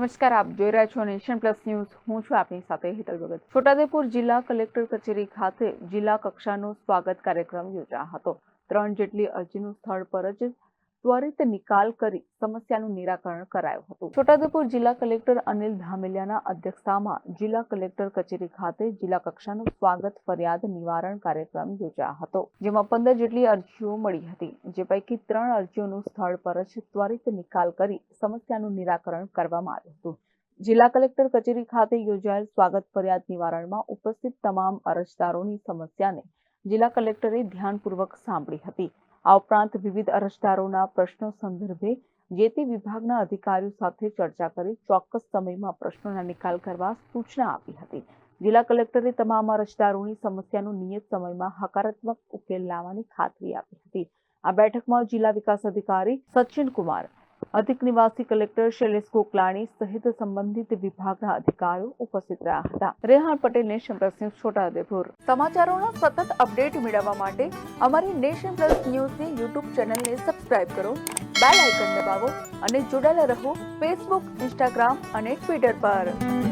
નમસ્કાર, આપ જોઈ રહ્યા છો નેશન પ્લસ ન્યૂઝ. હું છું આપની સાથે હેતલ ભગત. છોટાદેપુર જિલ્લા કલેક્ટર કચેરી ખાતે જિલ્લા કક્ષાનો સ્વાગત કાર્યક્રમ યોજાયો હતો. ત્રણ જેટલી અરજીનું સ્થળ પર જ ત્વરિત નિકાલ કરી સમસ્યાનું નિરાકરણ કરાયું હતું. છોટાઉદેપુર જિલ્લા કલેક્ટર અનિલ ધામેલિયાના અધ્યક્ષતામાં જિલ્લા કલેક્ટર કચેરી ખાતે જિલ્લા કક્ષાનો સ્વાગત, ફરિયાદ, નિવારણ કાર્યક્રમ યોજાયો હતો, જેમાં પંદર જેટલી અરજીઓ મળી હતી, જે પૈકી ત્રણ અરજીઓનું સ્થળ પર જ ત્વરિત નિકાલ કરી સમસ્યાનું નિરાકરણ કરવામાં આવ્યું હતું. જિલ્લા કલેક્ટર કચેરી ખાતે યોજાયેલ સ્વાગત, ફરિયાદ, નિવારણમાં ઉપસ્થિત તમામ અરજદારોની સમસ્યાને જિલ્લા કલેક્ટરે ધ્યાનપૂર્વક સાંભળી હતી. આ ઉપરાંત વિવિધ અરજદારોના પ્રશ્નો સંદર્ભે જે તે વિભાગના અધિકારીઓ સાથે ચર્ચા કરી ચોક્કસ સમયમાં પ્રશ્નોના નિકાલ કરવા સૂચના આપી હતી. જિલ્લા કલેક્ટરે તમામ અરજદારોની સમસ્યાનું નિયત સમયમાં હકારાત્મક ઉકેલ લાવવાની ખાતરી આપી હતી. આ બેઠકમાં જિલ્લા વિકાસ અધિકારી સચિન કુમાર અધિક નિવાસી કલેક્ટર શૈલેષ ગોકલાણી સહિત સંબંધિત વિભાગના અધિકારીઓ ઉપસ્થિત રહ્યા હતા. Rehan Patel, Nation Plus News, Chhotaudepur. સમાચારોના સતત અપડેટ મેળવવા માટે અમારી નેશન પ્લસ ન્યૂઝની યુટ્યુબ ચેનલને સબસ્ક્રાઇબ કરો, બેલ આઇકન દબાવો અને જોડાયેલા રહો ફેસબુક, ઇન્સ્ટાગ્રામ અને ટ્વિટર પર.